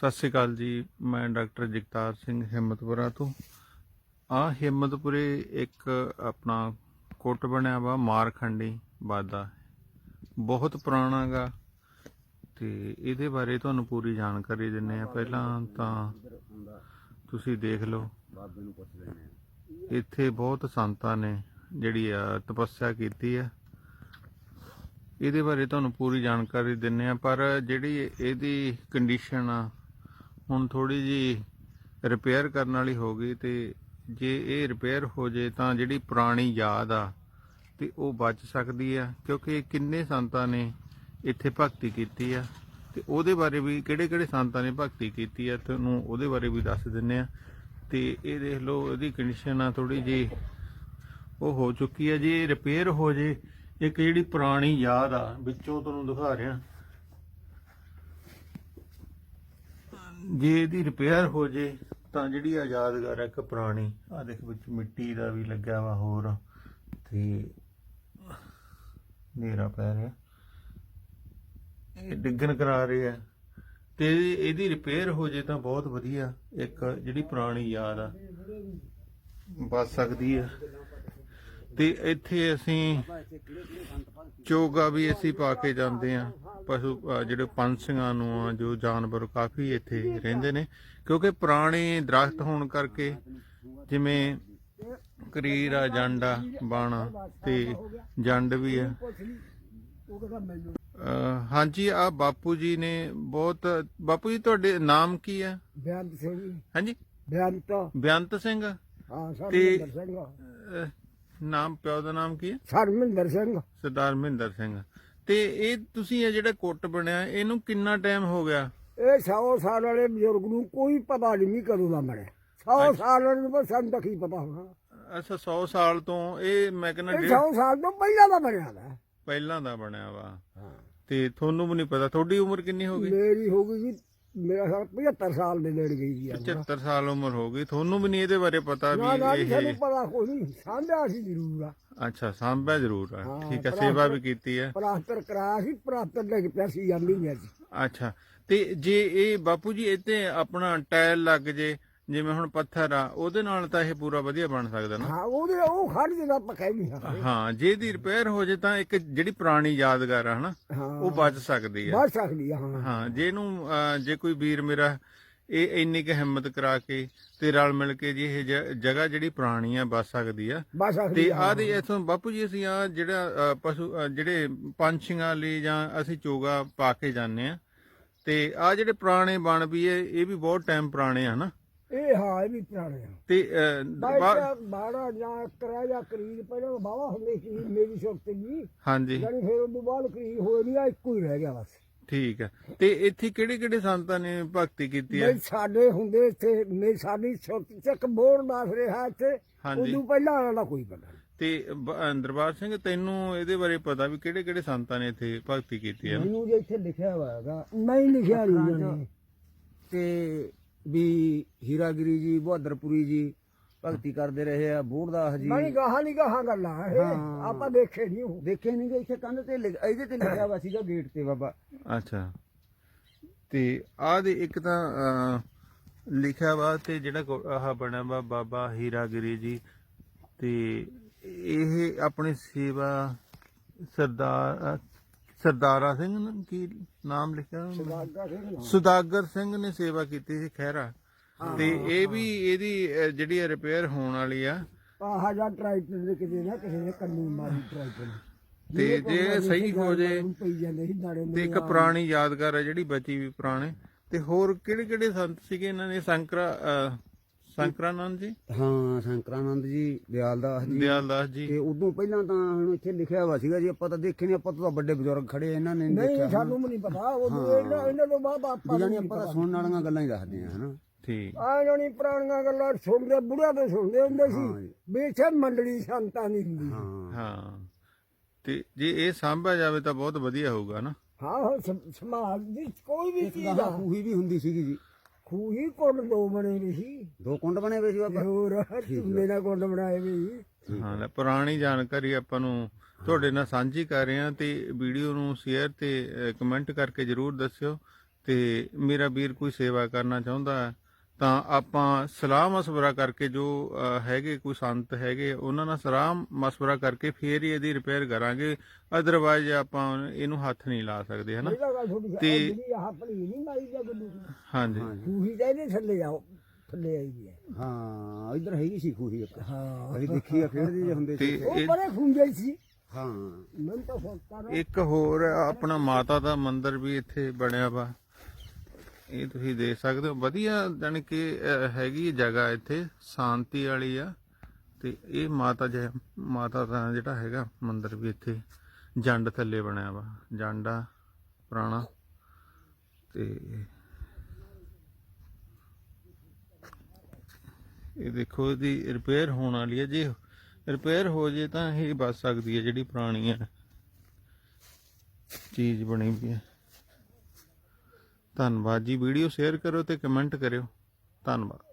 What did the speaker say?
ਸਤਿ ਸ਼੍ਰੀ ਅਕਾਲ ਜੀ, ਮੈਂ ਡਾਕਟਰ ਜਗਤਾਰ ਸਿੰਘ ਹਿੰਮਤਪੁਰਾ ਤੋਂ। ਆ ਹਿੰਮਤਪੁਰੇ ਇੱਕ ਆਪਣਾ ਕੁੱਟ ਬਣਿਆ ਵਾ, ਮਾਰਖੰਡੀ ਬਾਦਾ ਬਹੁਤ ਪੁਰਾਣਾ ਗਾ। ਤੇ ਇਹਦੇ ਬਾਰੇ ਤੁਹਾਨੂੰ ਪੂਰੀ ਜਾਣਕਾਰੀ ਦਿੰਨੇ ਆ ਪਹਿਲਾਂ ਤਾਂ ਤੁਸੀਂ ਦੇਖ ਲਓ ਬਾਬੇ ਨੂੰ ਪੁੱਛ ਲੈਣੇ ਇੱਥੇ ਬਹੁਤ ਸੰਤਾਂ ਨੇ ਜਿਹੜੀ ਆ ਤਪੱਸਿਆ ਕੀਤੀ ਆ। ਇਹਦੇ ਬਾਰੇ ਤੁਹਾਨੂੰ ਪੂਰੀ ਜਾਣਕਾਰੀ ਦਿੰਨੇ ਆ ਪਰ ਜਿਹੜੀ ਇਹਦੀ ਕੰਡੀਸ਼ਨ ਆ ਹੁਣ ਥੋੜੀ ਜੀ ਰਿਪੇਅਰ ਕਰਨ ਵਾਲੀ ਹੋ ਗਈ ਤੇ ਜੇ ਇਹ ਰਿਪੇਅਰ ਹੋ ਜੇ ਤਾਂ ਜਿਹੜੀ ਪੁਰਾਣੀ ਯਾਦ ਆ ਤੇ ਉਹ ਬਚ ਸਕਦੀ ਆ, ਕਿਉਂਕਿ ਕਿੰਨੇ ਸੰਤਾਂ ਨੇ ਇੱਥੇ ਭਗਤੀ ਕੀਤੀ ਆ ਤੇ ਉਹਦੇ ਬਾਰੇ ਵੀ ਕਿਹੜੇ ਕਿਹੜੇ ਸੰਤਾਂ ਨੇ ਭਗਤੀ ਕੀਤੀ ਆ, ਤੁਹਾਨੂੰ ਉਹਦੇ ਬਾਰੇ ਵੀ ਦੱਸ ਦਿੰਨੇ ਆ। ਤੇ ਇਹ ਦੇਖ ਲਓ, ਇਹਦੀ ਕੰਡੀਸ਼ਨ ਆ ਥੋੜੀ ਜੀ ਉਹ ਹੋ ਚੁੱਕੀ ਆ। ਜੇ ਰਿਪੇਅਰ ਹੋ ਜੇ, ਇੱਕ ਜਿਹੜੀ ਪੁਰਾਣੀ ਯਾਦ ਆ, ਵਿੱਚੋਂ ਤੁਹਾਨੂੰ ਦਿਖਾ ਰਿਹਾ ਜੇ ਇਹਦੀ ਰਿਪੇਅਰ ਹੋ ਜੇ, ਤਾਂ ਜਿਹੜੀ ਆ ਯਾਦਗਾਰ ਆ ਇੱਕ ਪੁਰਾਣੀ ਆ ਦੇਖ ਵਿੱਚ ਮਿੱਟੀ ਦਾ ਵੀ ਲੱਗਿਆ ਵਾ ਹੋਰ, ਤੇ ਨੇਰਾ ਪੈ ਰਿਹਾ। ਇਹ ਡਿੱਗਣ ਕਰਾ ਰਹੇ ਆ। ਤੇ ਇਹਦੀ ਰਿਪੇਅਰ ਹੋ ਜੇ ਤਾਂ ਬਹੁਤ ਵਧੀਆ, ਇੱਕ ਜਿਹੜੀ ਪੁਰਾਣੀ ਯਾਦ ਆ, ਬਚ ਸਕਦੀ ਆ। ਤੇ ਇੱਥੇ ਅਸੀਂ ਚੋਗਾ ਵੀ ਅਸੀਂ ਪਾ ਕੇ ਜਾਂਦੇ ਆ ਪਸ਼ੂ ਜਿਹੜੇ ਪੰਛੀਆਂ ਨੂੰ ਆ ਜੋ ਜਾਨਵਰ ਕਾਫੀ ਇੱਥੇ ਰਹਿੰਦੇ ਨੇ। ਕਿਉਂਕਿ ਪੁਰਾਣੇ ਦਰਖਤ ਹੋਣ ਕਰਕੇ ਜਿਵੇਂ ਕਰੀਰ ਆ ਜੰਡਾ ਬਾਣਾ ਤੇ ਜੰਡ ਵੀ ਆ। ਹਾਂਜੀ ਆ ਬਾਪੂ ਜੀ ਨੇ ਬਹੁਤ ਬਾਪੂ ਜੀ ਤੁਹਾਡੇ ਨਾਮ ਕੀ ਹੈ ਬਿਆੰਤ ਸਿੰਘ ਹਾਂਜੀ। ਬਿਆੰਤ। ਬੇਅੰਤ ਸਿੰਘ। ਹਾਂ ਤੇ- ਸਿੰਘ ਅਹ ਨਾਮ ਪਿਓ ਦਾ ਨਾਮ ਕੀ ਹੈ? ਸਰਮਿੰਦਰ ਸਿੰਘ। ਸਰਦਾਰ ਮਹਿੰਦਰ ਸਿੰਘ। ਤੇ ਇਹ ਤੁਸੀਂ ਇਹ ਜਿਹੜਾ ਕੁੱਟ ਬਣਿਆ ਇਹਨੂੰ ਕਿੰਨਾ ਟਾਈਮ ਹੋ ਗਿਆ? ਇਹ 100 ਸਾਲ ਵਾਲੇ ਬਜ਼ੁਰਗ ਨੂੰ ਕੋਈ ਪਤਾ ਨਹੀਂ ਕਦੋਂ ਦਾ ਮਰਿਆ। 100 ਸਾਲ ਵਾਲੇ ਨੂੰ ਬਸ ਸਾਨੂੰ ਤਾਂ ਕੀ ਪਤਾ ਹੋਣਾ। ਅੱਛਾ 100 ਸਾਲ ਤੋਂ ਇਹ ਮੈਂ ਕਹਿੰਦਾ ਇਹ ਡੇਢ 100 ਸਾਲ ਤੋਂ ਪਹਿਲਾਂ ਦਾ ਬਣਿਆ ਦਾ ਪਹਿਲਾਂ ਦਾ ਬਣਿਆ ਵਾ। ਤੇ ਤੁਹਾਨੂੰ ਵੀ ਨਹੀਂ ਪਤਾ। ਤੁਹਾਡੀ ਉਮਰ ਕਿੰਨੀ ਹੋ ਗਈ? ਮੇਰੀ ਹੋ ਗਈ ਜੀ ਮੇਰਾ ਸਾਲ 75 ਸਾਲ ਦੇ ਨੇੜੇ ਗਈ ਜੀ 75 ਸਾਲ ਉਮਰ ਹੋ ਗਈ। ਤੁਹਾਨੂੰ ਵੀ ਨਹੀਂ ਇਹਦੇ ਬਾਰੇ ਪਤਾ ਨਾ ਨਾ ਵੀ ਜੀ, ਸਾਨੂੰ ਇਹ ਪਤਾ ਕੋਈ ਨਹੀਂ। ਸਾਂਭਿਆ ਸੀ ਜ਼ਰੂਰ ਆ। ਅੱਛਾ ਸਾਂਭਿਆ ਜ਼ਰੂਰ ਆ। ਹਾਂ, ਠੀਕ ਹੈ ਸੇਵਾ ਵੀ ਕੀਤੀ ਹੈ ਪ੍ਰਾਸਤਰ ਕਰਾਇਆ ਸੀ ਪ੍ਰਾਸਤਰ ਲੈ ਕੇ ਪਿਆ ਸੀ ਜਾਂਦੀ ਨਹੀਂ ਸੀ ਅੱਛਾ ਤੇ ਜੇ ਇਹ ਬਾਪੂ ਜੀ ਇੱਥੇ ਆਪਣਾ ਟਾਇਲ ਲੱਗ ਜੇ ਜਿਵੇਂ ਹੁਣ ਪੱਥਰ ਆ ਉਹਦੇ ਨਾਲ ਤਾਂ ਇਹ ਪੂਰਾ ਵਧੀਆ ਬਣ ਸਕਦਾ ਨਾ। ਹਾਂ ਉਹਦੇ ਉਹ ਖੜ ਜਿਹੜਾ ਪਕਾ ਨਹੀਂ ਸਕਦੇ ਹਾਂ। ਜੇ ਦੀ ਰਿਪੇਅਰ ਹੋ ਜੇ ਤਾਂ ਇੱਕ ਜਿਹੜੀ ਪੁਰਾਣੀ ਯਾਦਗਾਰ ਆ ਹਨਾ ਉਹ ਬਚ ਸਕਦੀ ਆ। ਬਚ ਸਕਦੀ ਆ ਹਾਂ। ਹਾਂ ਜੇ ਇਹਨੂੰ ਜੇ ਕੋਈ ਵੀਰ ਮੇਰਾ ਇਹ ਇੰਨੀ ਕੁ ਹਿੰਮਤ ਕਰਾ ਕੇ ਤੇ ਰਲ ਮਿਲ ਕੇ ਜੀ ਇਹ ਜਗ੍ਹਾ ਜਿਹੜੀ ਪੁਰਾਣੀ ਆ ਬਚ ਸਕਦੀ ਆ। ਤੇ ਆ ਆਹ ਦੇ ਇਥੋਂ ਬਾਪੂ ਜੀ ਅਸੀਂ ਆ ਜਿਹੜਾ ਪਸ਼ੂ ਜਿਹੜੇ ਪੰਛੀਆਂ ਲਈ ਜਾਂ ਅਸੀਂ ਚੋਗਾ ਪਾ ਕੇ ਜਾਂਦੇ ਆ। ਤੇ ਆ ਜਿਹੜੇ ਪੁਰਾਣੇ ਬਣ ਵੀ ਇਹ ਇਹ ਵੀ ਬਹੁਤ ਟਾਈਮ ਪੁਰਾਣੇ ਆ ਹਨਾ। ਇਹ ਹਾਂ ਇਹ ਵੀ ਪੁਰਾਣੇ ਆ। ਤੇ ਅਹ, ਬਾ- ਬਾਈ ਬਾੜਾ ਜਾਂ ਕਰਾ ਜਾਂ ਕਰੀਦ ਪਹਿਲਾਂ ਬਾਵਾ ਹੁੰਦੇ ਸੀ ਮੇਰੀ ਸ਼ਕਤੀ ਜੀ। ਹਾਂਜੀ। ਜਾਨੀ ਫਿਰ ਉਹ ਬਾਅਦ ਕਰੀਦ ਹੋਏ ਨਹੀਂ ਆ ਇੱਕੋ ਹੀ ਰਹਿ ਗਿਆ ਬਸ। ਠੀਕ ਹੈ ਤੇ ਇੱਥੇ ਕਿਹੜੇ ਕਿਹੜੇ ਸੰਤਾਂ ਨੇ ਭਗਤੀ ਕੀਤੀ ਹੈ ਸਾਡੇ ਹੁੰਦੇ ਇੱਥੇ ਮੇਰੀ ਸਾਡੀ ਸ਼ਕਤੀ ਚੱਕ ਬੋਰ ਦੱਸ ਰਿਹਾ ਇੱਥੇ। ਹਾਂਜੀ। ਉਦੋਂ ਪਹਿਲਾਂ ਵਾਲਾ ਦਾ ਕੋਈ ਪਤਾ ਨਹੀਂ। ਤੇ ਬ- ਅਹ, ਦਰਬਾਰ ਸਿੰਘ ਤੈਨੂੰ ਇਹਦੇ ਬਾਰੇ ਪਤਾ ਵੀ ਕਿਹੜੇ ਕਿਹੜੇ ਸੰਤਾਂ ਨੇ ਇੱਥੇ ਭਗਤੀ ਕੀਤੀ ਹੈ ਮੈਨੂੰ ਜੇ ਇੱਥੇ ਲਿਖਿਆ ਹੋਇਆ ਹੈਗਾ ਨਹੀਂ ਲਿਖਿਆ ਨਹੀਂ ਤੇ ਵੀ ਹੀਰਾਗਿਰੀ ਜੀ ਬਹਾਦਰਪੁਰੀ ਜੀ ਭਗਤੀ ਕਰਦੇ ਰਹੇ ਆ ਬੋੜਦਾਸ ਜੀ। ਮੈਂ ਗਾਹਾਂ ਨਹੀਂ ਗਾਹਾਂ ਗੱਲਾਂ ਇਹ ਹਾਂ। ਆਪਾਂ ਦੇਖੇ ਨਹੀਂ ਉਹ। ਦੇਖੇ ਨਹੀਂ ਗਏ ਇੱਥੇ ਕੰਧ ਤੇ ਲਿਖ- ਇਹਦੇ ਤੇ ਲਿਖਿਆ ਹੋਇਆ ਸੀਗਾ ਗੇਟ ਤੇ ਬਾਬਾ। ਅੱਛਾ। ਤੇ ਆਹ ਦੇ ਇੱਕ ਤਾਂ ਅਹ, ਲਿਖਿਆ ਵਾ ਤੇ ਜਿਹੜਾ ਕੋ- ਆਹ ਬਣਿਆ ਵਾ ਬਾਬਾ ਹੀਰਾਗਿਰੀ ਜੀ ਤੇ ਇਹ ਆਪਣੀ ਸੇਵਾ ਸਰਦਾਰ ਅਹ, ਸਰਦਾਰਾ ਸਿੰਘ ਨੇ ਕੀ ਨਾਮ ਲਿਖਿਆ ਉਹਨਾਂ? ਨੇ? ਗਾਗਾ ਸਿੰਘ ਨਾ। ਸੁਦਾਗਰ ਸਿੰਘ ਨੇ ਸੇਵਾ ਕੀਤੀ ਸੀ ਖਹਿਰਾ। ਤੇ ਇਹ ਵੀ ਇਹਦੀ ਅਹ, ਜਿਹੜੀ ਰਿਪੇਅਰ ਹੋਣ ਵਾਲੀ ਆ। ਆਹ ਜਾਂ ਟਰਾਈਟਰ ਦੇ ਕਿਤੇ ਨਾ ਕਿਸੇ ਨੇ ਕੰਨੀ ਮਾਰੀ ਟਰਾਈਟਰ ਨੇ। ਤੇ ਜੇ ਸਹੀ ਹੋ ਜੇ ਪਈ ਜਾਂਦੇ ਸੀ ਦਾੜੇ ਤੇ ਇੱਕ ਪੁਰਾਣੀ ਯਾਦਗਾਰ ਹੈ ਜਿਹੜੀ ਬਚੀ ਵੀ ਪੁਰਾਣੇ। ਤੇ ਹੋਰ ਕਿਹੜੇ ਕਿਹੜੇ ਸੰਤ ਸੀਗੇ ਇਹਨਾਂ ਨੇ? ਸੰਕਰਾ ਅਹ, ਸੰਕਰਾਨੰਦ ਜੀ? ਹਾਂ ਸ਼ੰਕਰਾਨੰਦ ਜੀ ਦਿਆਲਦਾਸ ਜੀ। ਦਿਆਲਦਾਸ ਜੀ। ਤੇ ਉਦੋਂ ਪਹਿਲਾਂ ਤਾਂ ਹੁਣ ਇੱਥੇ ਲਿਖਿਆ ਹੋਇਆ ਸੀਗਾ ਜੀ ਆਪਾਂ ਤਾਂ ਦੇਖੇ ਨਹੀਂ ਆਪਾਂ ਤਾਂ ਵੱਡੇ ਬਜ਼ੁਰਗ ਖੜੇ ਇਹਨਾਂ ਨੇ ਨਹੀਂ ਦੇਖਿਆ। ਸਾਨੂੰ ਵੀ ਨਹੀਂ ਪਤਾ ਉਹ ਇਹਨਾਂ ਇਹਨਾਂ ਤੋਂ ਬਾਅਦ ਆਪਾਂ ਜਾਨੀ ਨੂੰ ਆਪਾਂ ਤਾਂ ਸੁਣਨ ਵਾਲੀਆਂ ਗੱਲਾਂ ਹੀ ਦੱਸਦੇ ਆ ਹਨਾ। ਠੀਕ। ਆ ਜਾਣੀ ਪੁਰਾਣੀਆਂ ਗੱਲਾਂ ਸੁਣਦੇ ਬੁੜਿਆਂ ਤੋਂ ਸੁਣਦੇ ਹੁੰਦੇ ਸੀ। ਇੱਥੇ ਮੰਡਲੀ ਸੰਤਾਂ ਦੀ ਹੁੰਦੀ। ਹਾਂ। ਹਾਂ। ਤੇ ਜੇ ਇਹ ਸਾਂਭਿਆ ਜਾਵੇ ਤਾਂ ਬਹੁਤ ਵਧੀਆ ਹੋਊਗਾ ਨਾ। ਹਾਂ ਹਾਂ ਸਮ- ਸਮਾਜ ਦੀ ਕੋਈ ਵੀ ਚੀਜ਼ ਆ। ਖੂਹੀ ਵੀ ਹੁੰਦੀ ਸੀਗੀ ਜੀ। ਖੂਹੀ ਕੋਲ ਦੋ ਬਣੇ ਵੀ ਸੀ। ਦੋ ਕੁੰਡ ਬਣੇ ਹੋਏ ਸੀ ਬਾਬਾ? ਹੋਰ ਚੁੱਲੇ ਨਾਲ ਕੋਲ ਬਣਾਏ ਵੀ ਹਾਂ ਲੈ, ਪੁਰਾਣੀ ਜਾਣਕਾਰੀ ਆਪਾਂ ਨੂੰ ਤੁਹਾਡੇ ਨਾਲ ਸਾਂਝੀ ਕਰ ਰਹੇ ਹਾਂ ਤੇ ਵੀਡੀਓ ਨੂੰ ਸ਼ੇਅਰ ਤੇ ਕਮੈਂਟ ਕਰਕੇ ਜਰੂਰ ਦੱਸਿਓ ਤੇ ਮੇਰਾ ਵੀਰ ਕੋਈ ਸੇਵਾ ਕਰਨਾ ਚਾਹੁੰਦਾ ਹੈ ਤਾਂ ਆਪਾਂ ਸਲਾਹ ਮਸ਼ਵਰਾ ਕਰਕੇ ਜੋ ਹੈਗੇ ਕੋਈ ਸੰਤ ਹੈਗੇ ਉਹਨਾਂ ਨਾਲ ਸਲਾਹ ਮਸ਼ਵਰਾ ਕਰਕੇ ਫੇਰ ਹੀ ਇਹਦੀ ਰਿਪੇਅਰ ਕਰਾਂਗੇ। ਅਦਰਵਾਈਜ਼ ਆਪਾਂ ਇਹਨੂੰ ਹੱਥ ਨਹੀਂ ਲਾ ਸਕਦੇ ਹਨਾ? ਤੇ- ਜਿਹੜੀ ਆਹ ਭਲੀ ਨਹੀਂ ਮਾਰੀ ਜਾ ਗੁੱਲੂ ਹਾਂਜੀ। ਖੂਹੀ ਦਾ ਇਹਦੇ ਥੱਲੇ ਜਾਓ ਥੱਲੇ ਆਈ ਹੈ। ਹਾਂ ਇੱਧਰ ਹੈਗੀ ਸੀ ਖੂਹੀ ਇੱਕ। ਹਾਂ। ਅਸੀਂ ਦੇਖੀ ਆ ਖੇਡਦੇ ਜੇ ਹੁੰਦੇ ਤੇ ਸੀ। ਉਹ ਇਹ- ਬੜੇ ਖੁੰਝੇ ਸੀ। ਹਾਂ। ਮੈਨੂੰ ਤਾਂ ਸੋਚਦਾ ਨਾ। ਇੱਕ ਹੋਰ ਆਪਣਾ ਮਾਤਾ ਦਾ ਮੰਦਿਰ ਵੀ ਇੱਥੇ ਬਣਿਆ ਵਾ। ਇਹ ਤੁਸੀਂ ਦੇਖ ਸਕਦੇ ਹੋ। ਵਧੀਆ ਜਾਣੀ ਕਿ ਹੈਗੀ ਜਗ੍ਹਾ ਇੱਥੇ, ਸ਼ਾਂਤੀ ਵਾਲੀ ਆ। ਤੇ ਇਹ ਮਾਤਾ ਜੈ, ਮਾਤਾ ਦਾ ਜਿਹੜਾ ਹੈਗਾ ਮੰਦਿਰ ਵੀ ਇੱਥੇ ਜੰਡ ਥੱਲੇ ਬਣਿਆ ਵਾ। ਜੰਡਾ ਪੁਰਾਣਾ। ਤੇ ਇਹ ਦੇਖੋ, ਇਹਦੀ ਰਿਪੇਅਰ ਹੋਣ ਵਾਲੀ ਹੈ ਜੇ ਰਿਪੇਅਰ ਹੋ ਜੇ ਤਾਂ ਇਹ ਬਚ ਸਕਦੀ ਹੈ ਜਿਹੜੀ ਪੁਰਾਣੀ ਹੈ ਚੀਜ਼ ਬਣੀ ਵੀ ਹੈ ਧੰਨਵਾਦ ਜੀ। ਵੀਡੀਓ ਸ਼ੇਅਰ ਕਰੋ ਤੇ ਕਮੈਂਟ ਕਰਿਓ। ਧੰਨਵਾਦ।